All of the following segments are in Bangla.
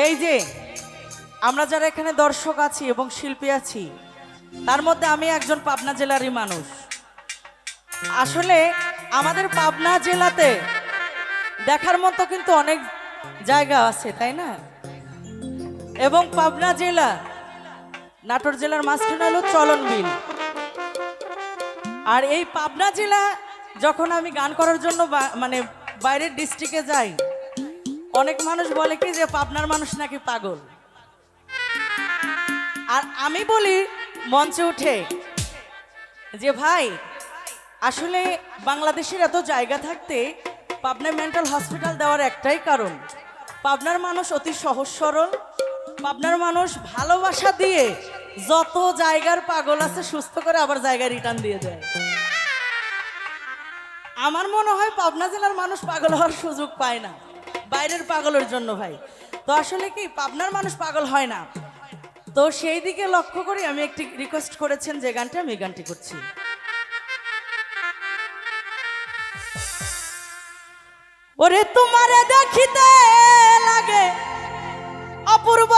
এই যে, আমরা যারা এখানে দর্শক আছি এবং শিল্পী আছি, তার মধ্যে আমি একজন পাবনা জেলারই মানুষ। আসলে আমাদের পাবনা জেলাতে দেখার মতো কিন্তু অনেক জায়গা আছে, তাই না? এবং পাবনা জেলা, নাটোর জেলার মাঝখানে হলো চলন বিল আর এই পাবনা জেলা যখন আমি গান করার জন্য মানে বাইরের ডিস্ট্রিক্টে যাই অনেক মানুষ বলে কি যে পাবনার মানুষ নাকি পাগল? আর আমি বলি, মঞ্চে উঠে যে ভাই, আসলে বাংলাদেশের এত জায়গা থাকতে পাবনা মেন্টাল হসপিটাল দেওয়ার একটাই কারণ। পাবনার মানুষ অতি সহজ সরল, পাবনার মানুষ ভালোবাসা দিয়ে যত জায়গার পাগল আছে সুস্থ করে আবার জায়গায় রিটার্ন দিয়ে দেয়। আমার মনে হয় পাবনা জেলার মানুষ পাগল হওয়ার সুযোগ পায় না। বাইরের পাগলের জন্য ভাই। তো আসলে কি, পাবনার মানুষ পাগল হয় না। তো সেই দিকে লক্ষ্য করে আমি একটি রিকোয়েস্ট করেছেন যে গানটা আমি গানটি করছি। ওরে তোমারে দেখিতে লাগে অপূর্ব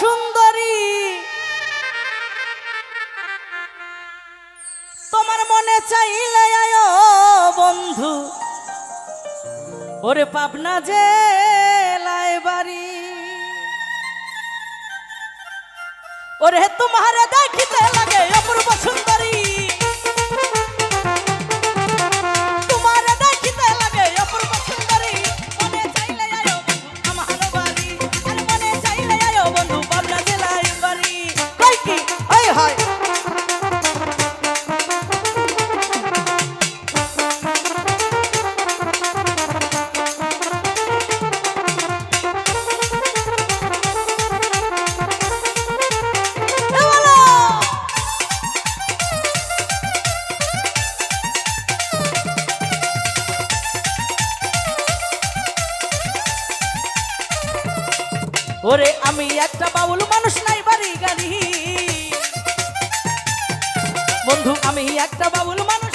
সুন্দরী। তোমার মনে চাইলে আয়ো বন্ধু। ওরে পাবনা জেলায় বাড়ি। ওরে তোমার দেখিতে লাগে অপূর্ব সুন্দরী। তোমার একটা বাউল মানুষ নাই বাড়ি গাড়ি বন্ধু আমি একটা বাউল মানুষ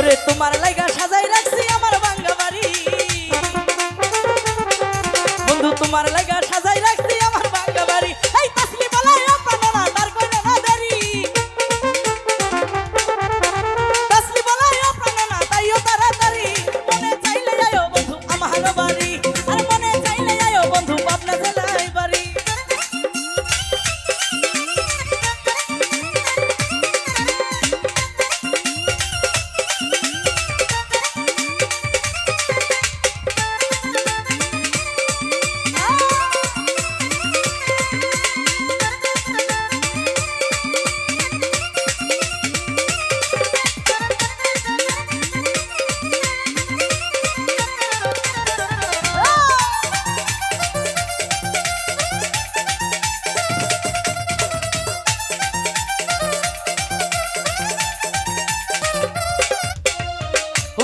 ওরে তোমার লাইগা সাজাই রাখছি আমার বাঙ্গা বাড়ি। বন্ধু তোমার লাগা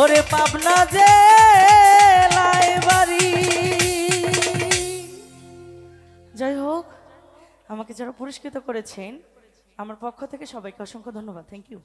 ওরে পাবনা যে বাড়ি। যাই হোক, আমাকে যারা পুরস্কৃত করেছেন, আমার পক্ষ থেকে সবাইকে অসংখ্য ধন্যবাদ। Thank you